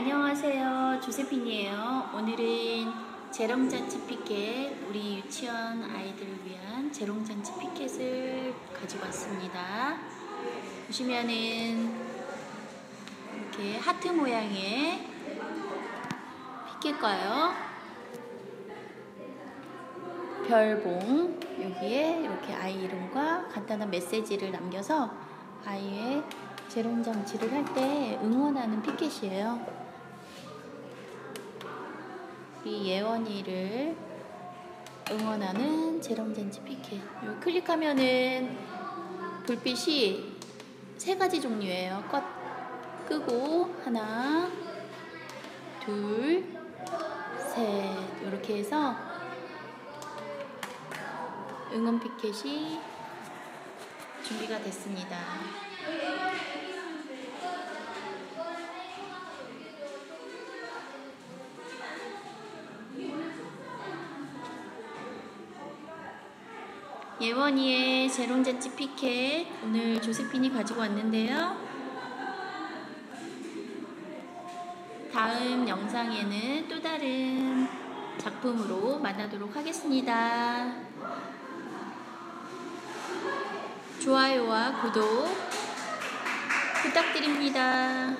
안녕하세요. 조세핀이에요. 오늘은 재롱잔치 피켓, 우리 유치원 아이들을 위한 재롱잔치 피켓을 가지고 왔습니다. 보시면은 이렇게 하트 모양의 피켓과요. 별봉 여기에 이렇게 아이 이름과 간단한 메시지를 남겨서 아이의 재롱잔치를 할 때 응원하는 피켓이에요. 이 예원이를 응원하는 재롱잔치 피켓. 요 클릭하면은 불빛이 세 가지 종류예요. 껐 끄고 하나, 둘, 셋 이렇게 해서 응원 피켓이 준비가 됐습니다. 예원이의 재롱잔치 피켓 오늘 조세핀이 가지고 왔는데요. 다음 영상에는 또 다른 작품으로 만나도록 하겠습니다. 좋아요와 구독 부탁드립니다.